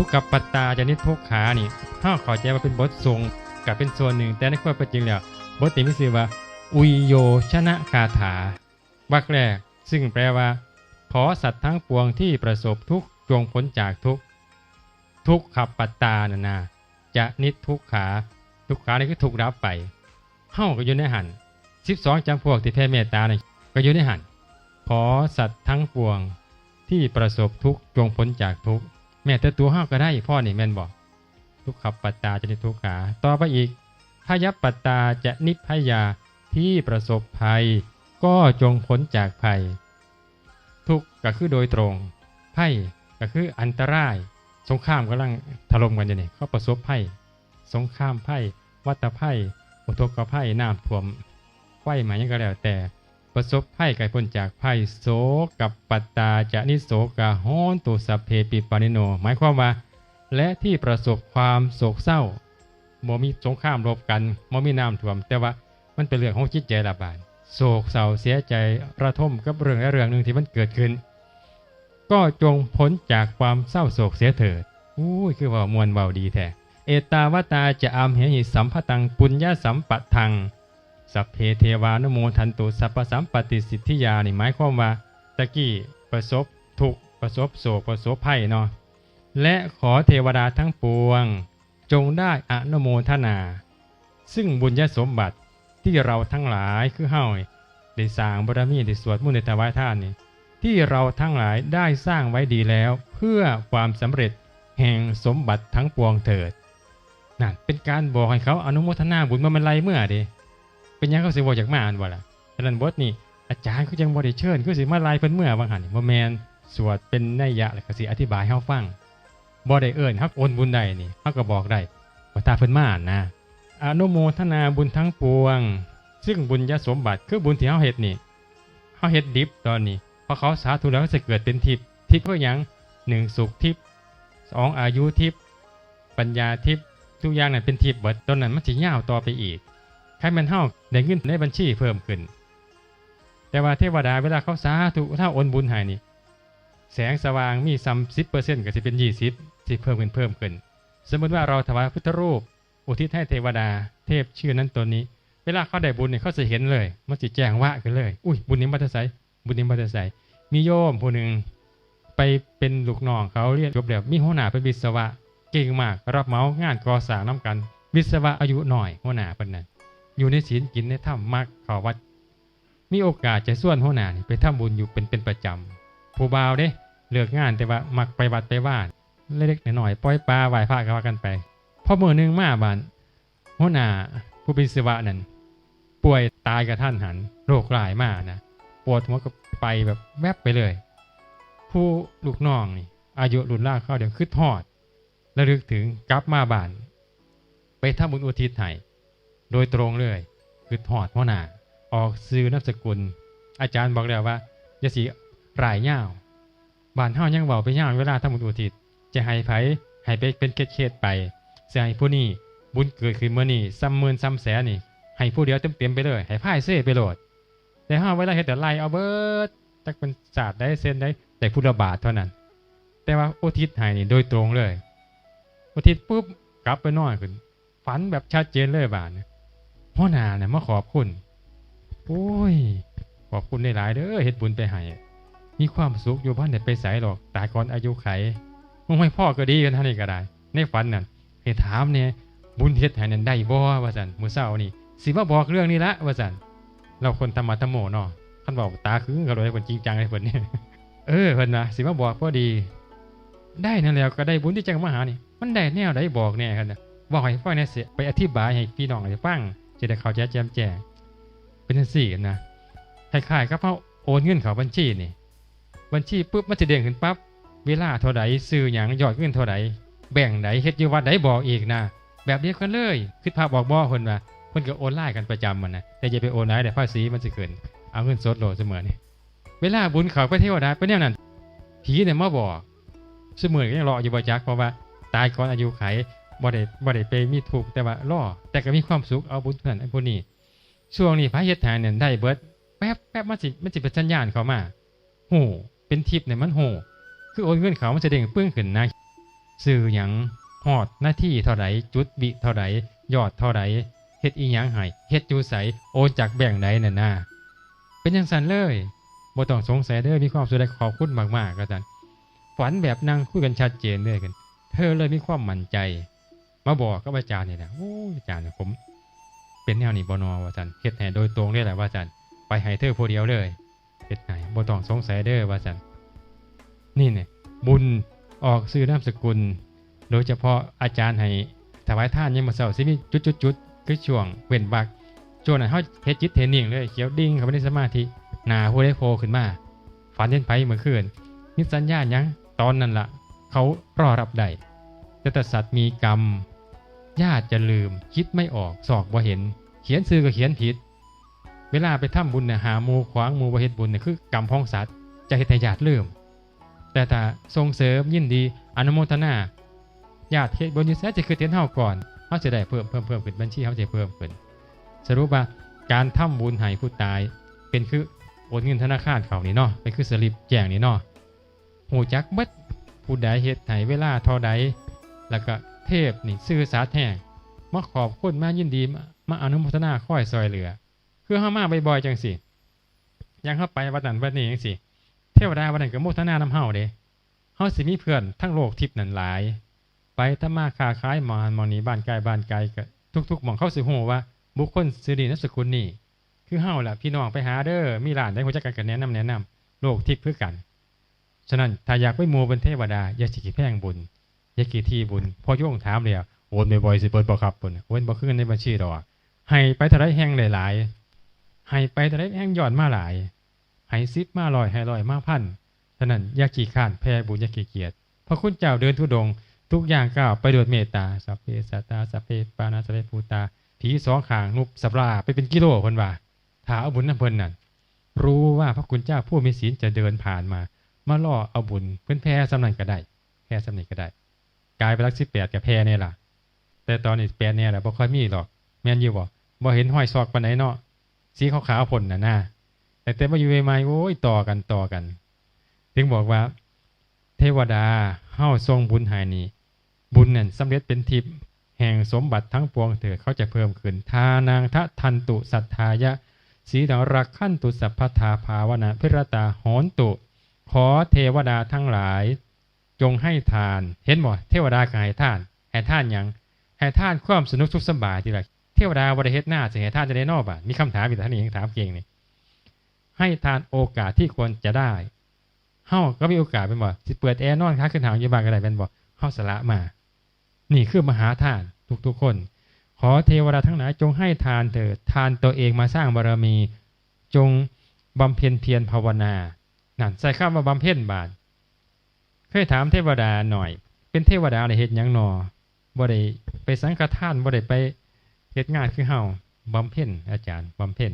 ทุกกับปัตตาจะนิทุกขานี่ถ้าขอใจว่าเป็นบททรงกับเป็นส่วนหนึ่ง แต่ในความเป็นจริงแล้วบทนี้มีชื่อว่า อุยโยชนะคาถาวรรคแรก ซึ่งแปลว่า ขอสัตว์ทั้งปวงที่ประสบทุกข์จงพ้นจากทุกข์ทุกขับปัตตานานา จะนิทุกขา ทุกขานี่คือถูกรับไปเฮ้าก็อยู่ในหัน12จำพวกที่แผ่เมตตานี่ก็อยู่ในหันขอสัตว์ทั้งปวงที่ประสบทุกข์จงพ้นจากทุกข์ แม้แต่ตัวเฮ้าก็ได้พ่อนี่แม่นบอกทุกขับปัตตาจะนิทุกขา ต่อไปอีกพยับปัตตาจะนิพพยาที่ประสบภัย ก็จงพ้นจากภัย ทุกข์ก็คือโดยตรงไพ่ก็คืออันตราย สงครามกำลังถล่มกันอยู่นี่เขาประสบภัย สงครามไพ่วัตภัยอุทกภัยน้ำท่วมไฟไหมยังก็แล้วแต่ ประสบภัยไก่พ้นจากภัยโศกับปัตตาจะนิโสกาโหนตุสัพเพปิปานิโน หมายความว่า และที่ประสบความโศกเศร้าบ่มีสงครามรบกันบ่มีน้ำท่วม แต่ว่ามันเป็นเรื่องของจิตใจระบาดโศกเศร้าเสียใจระทมกับเรื่องและเรื่องหนึ่งที่มันเกิดขึ้น ก็จงพ้นจากความเศร้าโศกเสียเถิดอุ้ยคือว่ามวลเบาดีแท้เอตาวตาจะอามเหหิสัมภตังปุญญาสัมปะทัง สัพเพเทวานุโมทันตุสัพพสัมปติสิทธิยานี่หมายความว่าตะกี้ประสบทุกประสบโศกประสบภัยเนาะและขอเทวดาทั้งปวง จงได้อนุโมทนา ซึ่งบุญญาสมบัติที่เราทั้งหลายคือเฮาได้สร้างบารมีได้สวดมนต์ได้ถวายท่านนี่ที่เราทั้งหลายได้สร้างไว้ดีแล้ว เพื่อความสำเร็จแห่งสมบัติทั้งปวงเถิดนั่นเป็นการบอกให้เขาอนุโมทนาบุญมามันไรเมื่อเดิ เป็นยังเขาสิบอกจากมาอ่านบ่ล่ะฉะนั้นบทนี่อาจารย์เขายังบ่ได้เชิญเขาสิมาไล่เพิ่นเมื่อบางหันบ่แมนสวดเป็นนัยยะแล้วก็สิอธิบายให้เฮาฟังบ่ได้เอิ้นครับโอนบุญใดนี่เฮาก็บอกได้ว่าตาเพิ่นมาอ่านนะอนุโมทนาบุญทั้งปวง ซึ่งบุญยสมบัติคือบุญที่เฮาเฮ็ดนี่เฮาเฮ็ดดิบตอนนี้พอเขาสาธุแล้วจะเกิดเป็นทิพย์ทิพย์เพื่อยังหนึ่งสุขทิพย์สองอายุทิพย์ปัญญาทิพย์ทุกอย่างนั้นเป็นทิพย์เบิดตอนนั้นมันสิยาวต่อไปอีก ใครมันเท่าได้เงินในบัญชีเพิ่มขึ้น แต่ว่าเทวดาเวลาเขาสาธุถ้าโอนบุญให้นี่ แสงสว่างมีซัมสิบเปอร์เซ็นต์ก็จะเป็นยี่สิบที่เพิ่มขึ้นเพิ่มขึ้น สมมติว่าเราถวายพุทธรูป อุทิศให้เทวดา เทพชื่อนั้นตัวนี้ เวลาเขาได้บุญเนี่ยเขาจะเห็นเลย มันจะแจ้งว่ากันเลย อุ้ยบุญนี้มาจะใส่บุญนี้มาจะใส่มีโยมผู้หนึ่งไปเป็นลูกน้องเขาเรียนจบแล้วมีหัวหน้าเป็นวิศวะเก่งมากรับเหมางานก่อสร้างน้ำกัน วิศวะอายุหน่อยหัวหน้าเพิ่นน่ะ อยู่ในศีลกินในถ้ำมักขอวัด มีโอกาสจะส่วนหัวหน้านี่ไปทำบุญอยู่เป็นเป็นประจำผู้บ่าวเด้เลือกงานแต่ว่ามักไปวัดไปว่านเล็กๆหน้อยๆปล่อยปลาไหว้พระก็ว่ากันไปพอเมื้อนึงมาบ้านหัวหน้าผู้เป็นวิวะนั่นป่วยตายกระท่านหันโรคร้ายมากนะปวดหัวก็ไปแบบแวบไปเลย ผู้ลูกน้องนี่อายุรุ่นล่างเข้าเดี๋ยวคือทอดระลึกถึงกลับมาบ้าน ไปทำบุญอุทิศให้ โดยตรงเลยคือถอดหัวหน้าออกซื้อนามสกุล อาจารย์บอกแล้วว่าอย่าสีรายเงาบานเฮายังเบาไปย่างเวลาทำบุญอุทิศ จะให้ไผให้ไปเป็นเขตๆไปเสียให้ผู้นี้บุญเกิดขึ้นเมื่อนี้ซ้ำหมื่นซ้ำแสนนี่ให้ผู้เดียวเต็มๆไปเลย ให้พ่ายเซ่ไปโหลด แต่เฮาเวลาเฮ็ดแต่ไล่เอาเบิร์ดจักเป็นศาสตร์ได้เส้นได้แต่พุทธบาทเท่านั้น แต่ว่าอุทิศให้นี่โดยตรงเลย อุทิศปุ๊บกลับไปนอนขึ้นฝันแบบชัดเจนเลยบาด พ่อนาเนี่ยมาขอบคุณ โอ้ย ขอบคุณในหลายเด้อเฮ็ดบุญไปให้มีความสุขอยู่บ้านเด็ดไปใสหรอกตายก่อนอายุไขมึงไม่พ่อก็ดีกันท่านนี่ก็ได้ ในฝันนั่นให้ถามเนี่ยบุญเฮ็ดให้นั่นได้บ่ว่าซั่นมือเช้านี่สิมาบอกเรื่องนี้ละว่าซั่นเราคนธรรมะธรรมโมเนาะคันบอกตาคือก็เลยคนจริงจังเลยเพิ่นเนี่ยเออเพิ่นนะสิมาบอกพอดี ได้นั่นแล้วก็ได้บุญที่จังมหานี่ มันได้แนวได้บอกแน่ครับนะบอกให้ฟังแหน่เสียไปอธิบายให้พี่น้องได้ฟัง จะได้เขาใจแจมแจ้งเป็นจังซี่นะคล้ายๆกับเฮาโอนเงินเขาบัญชีนี่ บัญชีปุ๊บมันจะเด้งขึ้นปั๊บเวลาเท่าใดซื้อหยังยอดเงินเท่าใดแบ่งใดเฮ็ดอยู่วัดใดบอกอีกนะแบบเดียวกันเลยคือพาบอกบ่เพิ่นว่าเพิ่นก็โอนไลน์กันประจำมันนะแต่อย่าไปโอนไลน์แต่ภาษีมันสิเกินเอาเงินสดโหลดเสมอนี่เวลาบุญเขาไปเทวดาไปแนวนั้นผีเนี่ยมาบอกเสมอก็ยังรออยู่บ่จักเพราะว่าตายก่อนอายุไข บ่ได้บ่ได้ไปมีทุกแต่ว่ารอแต่ก็มีความสุขเอาบุญเพื่อนไอ้พวกนี้ช่วงนี้พระเฮ็ดทานเนี่ยได้เบิดแป๊บแป๊บมันสิมันสิเป็นสัญญาณเขามาโหเป็นทิพย์เนี่ยมันโหคือโอนเงินเขามันจะเด้งปึ้งขึ้นนะซื้อหยังฮอดหน้าที่เท่าไหร่จุดบิเท่าไหร่ยอดเท่าไหร่เฮ็ดอีหยังให้เฮ็ดอยู่ไสโอนจากแบ่งใดนั่นน่ะเป็นจังซั่นเลยบ่ต้องสงสัยเด้อมีความสุขได้ขอบคุณมากๆกันฝันแบบนั่งคุยกันชัดเจนเลยกัน เธอเลยมีความมั่นใจ มาบอกกับอาจารย์นี่นะโอ้อาจารย์เนี่ยผมเป็นแนวนี้บ่นอว่าซั่นเฮ็ดให้โดยตรงเลยแหละว่าซั่นไปให้เธอผู้เดียวเลยเฮ็ดให้บ่ต้องสงสัยเด้อว่าซั่นนี่เนี่ยบุญออกซื้อนามสกุล โดยเฉพาะอาจารย์ให้ถวายท่านยามมื้อเช้าสิมีจุดๆๆคือช่วงเว้นบักช่วงนั้นเฮาเฮ็ดจิตเทรนนิ่งเลยเขียวดิ่งเขาไปในสมาธิหนาผู้ได้โผล่ขึ้นมาฝันเห็นไผเมื่อคืนมีสัญญาณยังตอนนั้นล่ะ เขารอรับได้ แต่ตสัตว์มีกรรม ญาติจะลืม คิดไม่ออกสอกบ่เห็น เขียนซื้อก็เขียนผิด เวลาไปทำบุญเนี่ยหามูขวางมูบ่เฮ็ดบุญเนี่ยคือกรรมพ้องสัตว์จะเฮ็ดให้ญาติลืม แต่ถ้าส่งเสริมยินดีอนุโมทนาญาติเฮ็ดบุญอยู่แท้จะคือเตียนเฮาก่อนเฮาจะได้เพิ่มเพิ่มเพิ่มขึ้นบัญชีเฮาจะเพิ่มขึ้นสรุปว่าการทำบุญให้ผู้ตาย เป็นคือโอนเงินธนาคารเขานี่เนาะเป็นคือสลิปแจ้งนี่เนาะหูจักเบิดผู้ใดเฮ็ดให้เวลาเท่าใด แล้วก็เทพนี่ซื่อสาแท้งมาขอบคุณมายินดีมาอนุโมทนาค่อยซอยเหลือ คือเฮามาบ่อยๆจังสิยังเข้าไปวัดนั้นวัดนี้จังสิเทวดาวัดนั้นก็โมทนานำเฮาเด้เฮาสิมีเพื่อนทั้งโลกทิพย์นั่นหลาย ไปถ้ามาค้าขายหมอนหมอนี้บ้านไกลบ้านไกลก็ทุกๆหม่องเข้าสิฮู้ว่าบุคคลสิรินามสกุลนี่ คือเฮาล่ะพี่น้องไปหาเด้อมีร้านได้ฮู้จักกันก็แนะนำแนะนำโลกทิพย์คือกัน ฉะนั้นถ้าอยากไปมู่เป็นเทวดาอย่าสิคิแพงบุญ ยากี่ที่บุญพอโยงถามเลยโอนบ่อยๆสิเปิดบ่ครับบุญโอนบ่ขึ้นในบัญชีดอกให้ไปท่าไรแห้งหลายๆให้ไปท่าไรแห้งยอดมาหลายให้ซิปมาลอยให้ลอยมาพันฉะนั้นยากี่ข้านแพ้บุญยากี่เกียรติพระคุณเจ้าเดินทุดงค์ทุกอย่างก้าวไปโดยเมตตาสัพเพสัตตาสัพเพปานาสัพเพภูตาผีสองขางนุบสับลาไปเป็นกิโลคนว่าถ้าเอาบุญน้ำเพลินนั่นรู้ว่าพระคุณเจ้าผู้มีศีลจะเดินผ่านมา มาล่อเอาบุญเพิ่นแพ้สำนันก็ได้แพ้สำนันก็ได้ กลายไปรักสิบแปดกับแพรเนี่ยล่ะ แต่ตอนนี้แปดเนี่ยแหละบ่ค่อยมีหรอก แม่นอยู่บ่บ่เห็นห้อยซอกปานไหนเนาะสีขาวๆพ่นน่ะนะแต่แต่มาอยู่ใหม่ๆโอ้ยต่อกันต่อกัน ถึงบอกว่า เทวดาเฮาทรงบุญให้นี่บุญนั่นสำเร็จเป็นทิพย์แห่งสมบัติทั้งปวงเถิดเขาจะเพิ่มขึ้น ทานางทะทันตุสัทธายะ สีดังรักขั้นตุสัพพทาภาวนาพิรตาโหนตุ ขอเทวดาทั้งหลาย จงให้ทาน เห็นบ่เทวดาก็ให้ทาน ให้ทานหยังให้ทานความสนุกสุขสบายทีละเทวดาบริเฮ็ดหน้าจะให้ทานจะได้นอกบ่ะมีคำถามอีกท่านนี้ยังถามเก่งนี่ให้ทานโอกาสที่ควรจะได้เฮาก็มีโอกาสเป็นบ่สิเปิดแอร์นอนค้าขึ้นหางอยู่บ้านก็ได้เป็นบ่เฮาสละมา นี่คือมหาทานทุกๆคน ขอเทวดาทั้งหลายจงให้ทานเถิดทานตัวเองมาสร้างบารมี จงบำเพ็ญเพียรภาวนานั่นใส่ข้ามาบำเพ็ญบาท เคยถามเทวดาหน่อย เป็นเทวดาอะไรเฮ็ดหยังหนอบ่ได้ไปสังฆทานบ่ได้ไปเฮ็ดงานคือเฮาบำเพ็ญอาจารย์บำเพ็ญ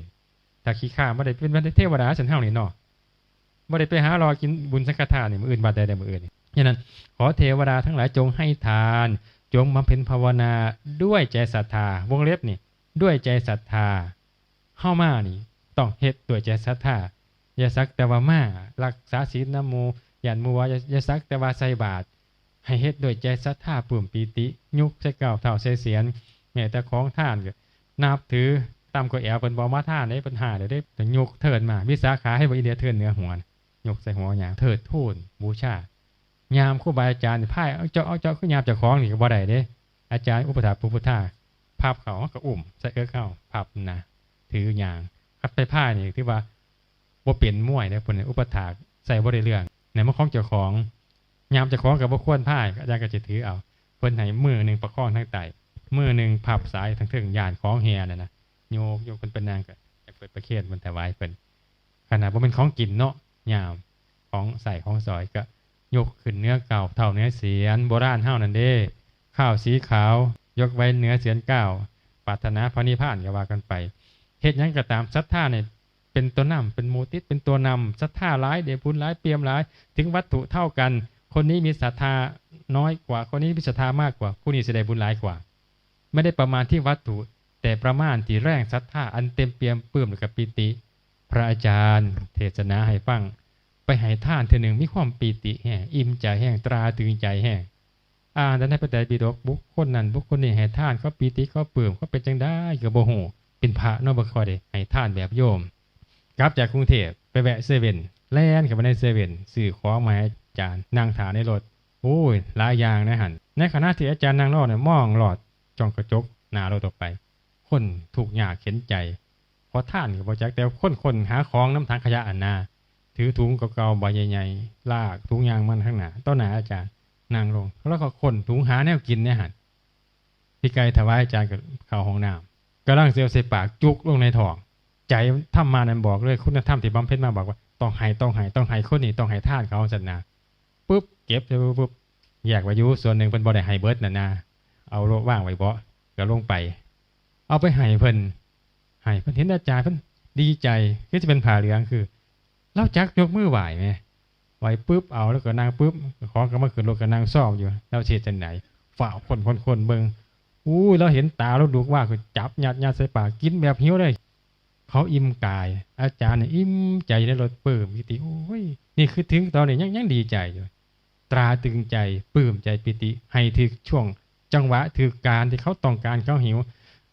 ถ้าขี้ข้าบ่ได้เป็นเทวดาฉันเฮานี่เนาะบ่ได้ไปหารอกินบุญสังฆทานนี่มื้ออื่นบาดใดได้มื้ออื่นนี่ฉะนั้น ขอเทวดาทั้งหลายจงให้ทาน จงบำเพ็ญภาวนาด้วยใจศรัทธาวงเล็บนี่ ด้วยใจศรัทธาเฮามานี่ ต้องเฮ็ดด้วยใจศรัทธาอย่าสักแต่ว่ามารักษาศีลนะโม ย่านมัวอย่าอย่าสักแต่ว่าใส่บาตรให้เฮ็ดโดยใจศรัทธาปลื้มปีติ ยุกใส่เก่าเท่าใส่เสียนแม้แต่ของท่านก็นับถือตามก็แอวเป็นบ่มาท่านได้ปัญหาเดี๋ยวได้แต่ยกเทินมาวิสาขาให้บ่อีเดียเทินเหนือหัวนะยกใส่หัวหยางเทิดทูนบูชายามครูบาอาจารย์นี่ายเอาเจาเอาเจ้าคือยามจ้าของนี่ก็บ่ได้เด้ อาจารย์อุปถาปุพุทธาภาพเขาก็อุ่มใส่เอื้อเข้าภาพนะถืออย่างคัดไปผ้านี่ที่ว่าบ่เปลี่ยนม่วยเนี่ยเพิ่นอุปถาใส่บ่ได้เรื่อง ในมะของเจ้าของยามเจ้าของกับบ่ควรพ่ายอาจารย์ก็จะถือเอาเพิ่นให้มือหนึ่งประคองทั้งไตมือหนึ่งพับสายทั้งถึงยานของเฮียน่ะนะโยกโยกเพิ่นเป็นนางก็จะเปิดประเคนมันถวายเพิ่นขนาดบ่เป็นของกินเนาะยามของใส่ของซอยก็ยกขึ้นเนื้อเก่าเท่าเนื้อเสียนโบราณเฮานั่นเด้ข้าวสีขาวยกไว้เนื้อเสียนเก้าปรารถนาพระนิพพานก็ว่ากันไปเฮ็ดหยังก็ตามศรัทธาเนี่ย เป็นตัวนำเป็นโมติสเป็นตัวนำศรัทธาร้ายเดี๋ยวพุนร้ายเปียมร้าย ถึงวัตถุเท่ากัน คนนี้มีศรัทธาน้อยกว่า คนนี้มีศรัทธามากกว่า ผู้นี้แสดงบุญร้ายกว่า ไม่ได้ประมาณที่วัตถุ แต่ประมาณที่แรงศรัทธาอันเต็มเปี่ยมปลื้มกับปิติ พระอาจารย์ เทศนาให้ฟังไปให้ท่านเทอหนึ่งมีความปีติแห่อิ่มใจแห่งตราตึงใจแห่งอ่านแต่ในพระไตรปิฎกบุคคลนั้นบุคคลนี้ให้ท่านเขาปีติเขาปลื้มเขาเป็นจังได้ก็บ่ฮู้เป็นพระนาะบ่ค่อยได้ให้ทานแบบโยม กลับจากกรุงเทพไปแวะเซเว่นแล่นเข้าไปในเซเว่นซื้อของมาให้อาจารย์นั่งถาในรถโอ้ยหลายอย่างนะหันในขณะที่อาจารย์นั่งรอเนี่ยมองหลอดจ้องกระจกหน้ารถออกไป คนถูกข์ยาเข็นใจขอท่านกับบจักแต่คนคนหาของน้ำทางขยะอันนาถือถุงเก่าๆใบใหญ่ๆลากถุงยางมันข้างหน้าต้นหนาอาจารย์นั่งลง แล้วก็คนถุงหาแนวกินเนี่ยหันพี่ไก่ถวายอาจารย์กับข้าวห้องน้ำกำลังเสียวใส่ปากจุกลงในท้อง ใจทำมานั้นบอกเลยคุณธรรมที่บำเพ็ญมาบอกว่าต้องให้ต้องให้ต้องให้คนนี้ต้องให้ท่านเขาสันนาปุ๊บเก็บไปปุ๊บปุ๊บแยกไว้อยุส่วนหนึ่งเป็นบ่ได้ให้เบิร์ดน่ะนะเอาโลว่างไว้เบาะก็ลงไป เอาไปให้เพิ่นให้เพิ่นเห็นอาจารย์เพิ่นดีใจก็จะเป็นผ่าเหลืองคือเราจักยกมือไหวไหมไหวปุ๊บเอาแล้วก็นั่งปุ๊บของก็มาขึ้นรถก็นั่งซ่อมอยู่เราเสียจังไหนฝ่าคนคนคนเบิงอู้เราเห็นตาเราดูว่าคือจับยัดยัดใส่ปากกินแบบหิวเลย เขาอิ่มกาย อาจารย์เนี่ยอิ่มใจในรถเปิ่มปิติโอ้ยนี่คือถึงตอนนี้ยังยังดีใจอยู่ตราตึงใจปลื้มใจปิติ ให้ถึกช่วง จังหวะถึกการที่เขาต้องการเขาหิว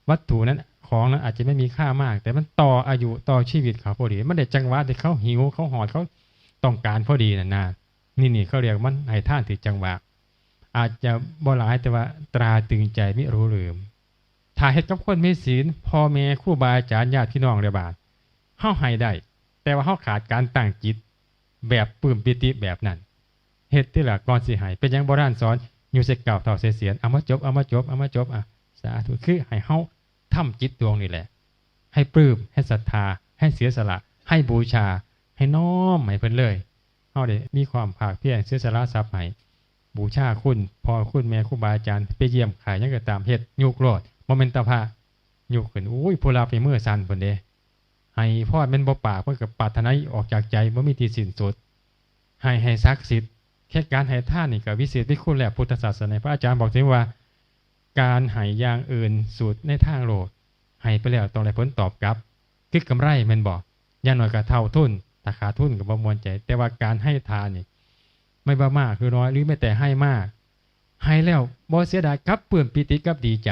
วัตถุนั้นของนั้นอาจจะไม่มีค่ามาก แต่มันต่ออายุต่อชีวิตเขาพอดีมันได้จังหวะที่เขาหิวเขาหอดเขาต้องการพอดีนะนะนี่นี่เขาเรียกมันให้ท่านถึกจังหวะ อาจจะบ่หลายแต่ว่าตราตึงใจไม่รู้ลืม ถ้าเฮ็ดกับคนมีศีลพ่อแม่ครูบาอาจารย์ญาติพี่น้องเรียบาดเฮาให้ได้ แต่ว่าเฮาขาดการตั้งจิต แบบปลื้มปิติแบบนั้นเฮ็ดที่ละก่อนสิให้เป็นยังโบราณสอนอยู่เสกเก่าเท่าเสียเสียนเอามาจบเอามาจบเอามาจบอะสาธุคือให้เฮาทำจิตดวงนี่แหละ ให้ปลื้มให้ศรัทธา ให้เสียสละ ให้บูชา ให้น้อมให้เพิ่นเลยเฮาได้มีความภาคเพียรเสียสละทรัพย์ให้บูชาคุณพ่อคุณแม่ครูบาอาจารย์ไปเยี่ยมขายยังก็ตามเฮ็ดยุกโลด โมเมนตาภายุกขึ้นอุ้ยผู้ลาไปเมื่อสันเพิ่นเดให้พ่อแม่นบ่ปากเพิ่นก็ปราถนาออกจากใจบ่มีที่สิ้นสุด ให้ให้ศักดิ์สิทธิ์แค่การให้ท่านนี่ก็วิเศษวิคุณแหละพุทธศาสนาพระอาจารย์บอกถึงว่า การให้อย่างอื่นสูตรในทางโลกให้ไปแล้วต้องได้ผลตอบกลับคือกำไรแม่นบอกย่างน้อยก็เท่าทุนถ้าขาดทุนก็บ่มวนใจ แต่ว่าการให้ทานนี่ไม่บ้ามากคือน้อยหรือไม่แต่ให้มาก ให้แล้วบ่เสียดายกับเปื่อนปิติกับดีใจ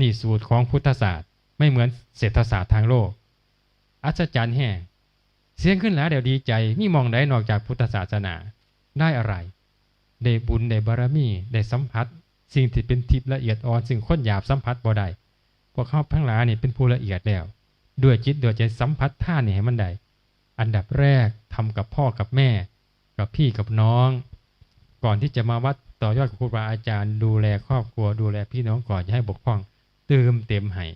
นี่สูตรของพุทธศาสตร์ ไม่เหมือนเศรษฐศาสตร์ทางโลก อัศจรรย์แห่ง เสียงขึ้นแล้วเดี๋ยวดีใจมีมองได้นอกจากพุทธศาสนาได้อะไร ได้บุญได้บารมีได้สัมผัส สิ่งที่เป็นทิพย์ละเอียดอ่อนซึ่งคนหยาบสัมผัสบ่ได้พวกเขาทั้งหลายนี่เป็นผู้ละเอียดแล้ว ด้วยจิตด้วยใจสัมผัสท่านี่ให้มันได้อันดับแรกทำกับพ่อกับแม่ กับพี่กับน้อง ก่อนที่จะมาวัดต่อยอดกับครูบาอาจารย์ ดูแลครอบครัวดูแลพี่น้องก่อนอย่าให้บกพร่อง เติมเต็มให้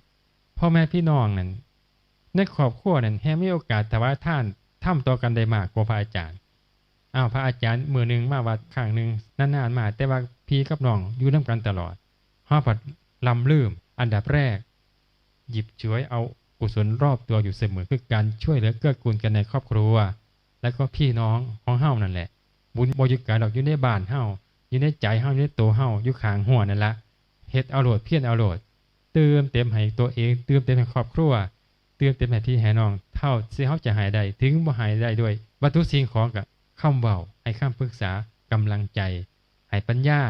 พ่อแม่พี่น้องนั่นในครอบครัวนั่นแค่มีโอกาสถวาท่านทำต่อกันได้มากกว่าพระอาจารย์อ้าวพระอาจารย์มือหนึ่งมาวัดข้างหนึ่งนานๆมา แต่ว่าพี่กับน้องอยู่น้ากันตลอดห้าผัดลำลืม อันดับแรก หยิบช่วยเอากุศลรอบตัวอยู่เสมอคือการช่วยเหลือเกื้อกูลกันในครอบครัว และก็พี่น้องของเฮ้านั่นแหละ บุญบริการดอกอยู่ในบ้านเฮ้าอยู่ในใจเฮ้าอยู่ในตัวเฮ้าอยู่ขางหัวนั่นละเฮ็ดเอาโหลดเพี้ยนเอาโหลด เติมเต็มให้ตัวเองเติมเต็มให้ครอบครัวเติมเต็มให้พี่ให้น้อง เท่าที่เขาจะหายได้ถึงบ่หายได้ด้วยวัตถุสิ่งของกับคำเบาให้คำปรึกษากำลังใจให้ปัญญา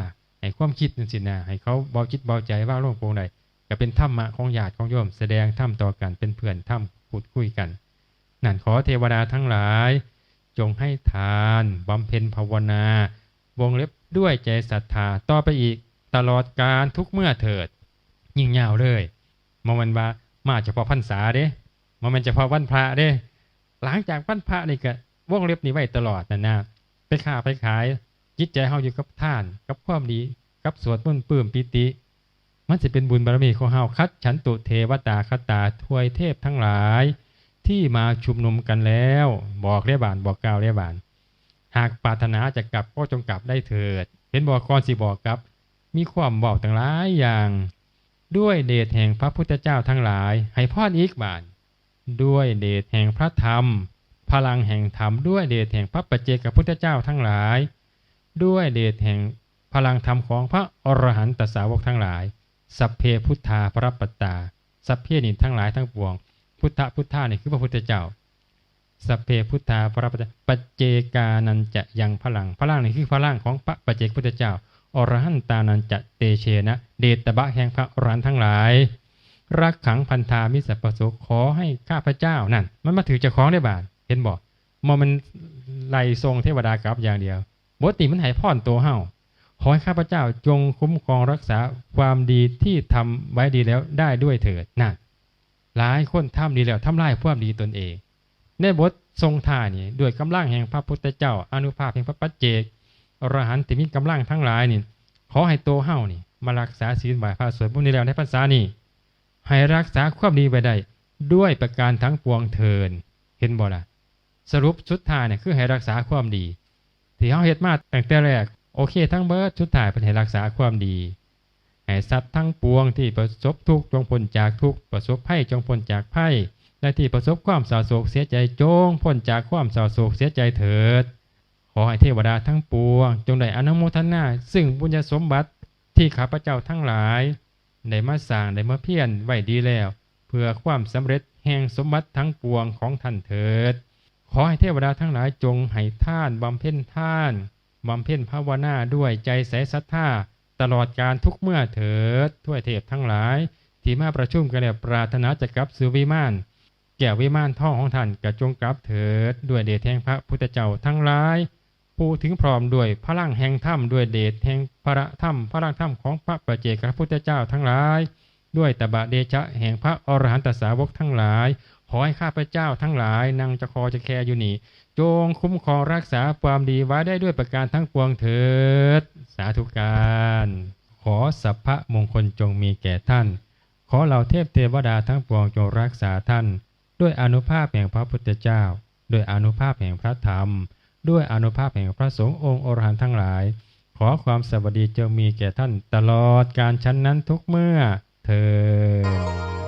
ให้ความคิดนั่นสินะให้เขาเบาจิตเบาใจว่าโลกโปร่งใดก็เป็นธรรมะของญาติของโยมแสดงธรรมต่อกันเป็นเพื่อนธรรมพูดคุยกันนั่นขอเทวดาทั้งหลาย จงให้ทานบำเพ็ญภาวนา วงเล็บด้วยใจศรัทธาต่อไปอีก ตลอดการทุกเมื่อเถิด ยิ่งยาวเลยมอมันว่ามาเฉพาะพรรษาเด้มอมันเฉพาะวันพระเด้ หลังจากวันพระนี่ก็วงเล็บนี้ไว้ตลอดนะนะไปค้าไปขายจิตใจเฮาอยู่กับท่าน กับความดีกับสวดมนต์ปื้มปิติ มันจะเป็นบุญบารมีของเฮาคัดฉันตุเทวตาคตาทวยเทพทั้งหลาย ที่มาชุมนุมกันแล้ว บอกเรียบานบอกกล่าวเรียบาน หากปรารถนาจะกลับก็จงกลับได้เถิด เห็นบอกกรสิบอกกับ มีความบอกต่างหลายอย่าง ด้วยเดชแห่งพระพุทธเจ้าทั้งหลาย ให้พอดอีกบานด้วยเดชแห่งพระธรรม พลังแห่งธรรมด้วยเดชแห่งพระปัจเจกพุทธเจ้าทั้งหลาย ด้วยเดชแห่งพลังธรรมของพระอรหันตสาวกทั้งหลาย สัพเพพุทธาพระปัตตา สัพเพนิทั้งหลายทั้งปวง พุทธพุทธานี่คือพระพุทธเจ้า สัพเพพุทธาพระปัตตาปัจเจกานันจะยังพลังพลังนี่คือพลังของพระปัจเจกพุทธเจ้า อรหันตานันจะเตเชนะ เดตบะแห่งพระอรหันต์ทั้งหลาย รักขังพันธามิสัพพสุขขอให้ข้าพเจ้านั่น มันมาถือเจะคล้าของได้บาทเห็นบอกมอมันไล่ทรงเทวดากับอย่างเดียวบติมันให้พ่อนตัวเฮาขอให้ข้าพเจ้าจงคุ้มครองรักษาความดีที่ทำไว้ดีแล้วได้ด้วยเถิดนั่นหลายคนทำดีแล้วทำลายความดีตนเอง ในบททรงท่านี่ด้วยกำลังแห่งพระพุทธเจ้าอนุภาพแห่งพระปัจเจก รหันต์ที่มีกำลังทั้งหลายนี่ขอให้โตเฮ้านี่ มารักษาศีลไหวพระสวดมนต์นี้แล้วในพรรษานี้ให้รักษาความดีไว้ได้ด้วยประการทั้งปวงเทินเห็นบ่ล่ะ สรุปสุดท้ายเนี่ยคือให้รักษาความดี ที่เฮาเฮ็ดมาตั้งแต่แรกโอเค ทั้งเบิดสุดท้ายเป็นให้รักษาความดีให้สัตว์ทั้งปวงที่ประสบทุกข์จงพ้นจากทุกข์ประสบภัยจงพ้นจากภัยและที่ประสบความเศร้าโศกเสียใจจงพ้นจากความเศร้าโศกเสียใจเถิด ขอให้เทวดาทั้งปวง จงได้อนุโมทนา ซึ่งบุญญสมบัติที่ข้าพเจ้าทั้งหลายได้มาสร้างได้มาเพียรไว้ดีแล้ว เพื่อความสำเร็จแห่งสมบัติทั้งปวงของท่านเถิด ขอให้เทวดาทั้งหลายจงให้ท่านบำเพ็ญท่านบำเพ็ญภาวนาด้วยใจใสศรัทธาตลอดการทุกเมื่อเถิดทั่วเทพทั้งหลาย ที่มาประชุมกันแล้วปรารถนาจะกลับสู่วิมานแก้ววิมานท่องของท่านกระจงกลับเถิดด้วยเดชแห่งพระพุทธเจ้าทั้งหลาย ผู้ถึงพร้อมด้วยพลังแห่งธรรมด้วยเดชแห่งพระธรรมพลังธรรมของพระประเจกพระพุทธเจ้าทั้งหลาย ด้วยตบะเดชะแห่งพระอรหันตสาวกทั้งหลาย ขอให้ข้าพเจ้าทั้งหลายนั่งจะคอจะแคอยู่นี่ จงคุ้มครองรักษาความดีไว้ได้ด้วยประการทั้งปวงเถิด สาธุการขอสัพพะมงคลจงมีแก่ท่าน ขอเหล่าเทพเทวดาทั้งปวงจงรักษาท่าน ด้วยอนุภาพแห่งพระพุทธเจ้า ด้วยอนุภาพแห่งพระธรรม ด้วยอนุภาพแห่งพระสงฆ์องค์อรหันต์ทั้งหลาย ขอความสวัสดีจงมีแก่ท่านตลอดการชั้นนั้นทุกเมื่อเธอ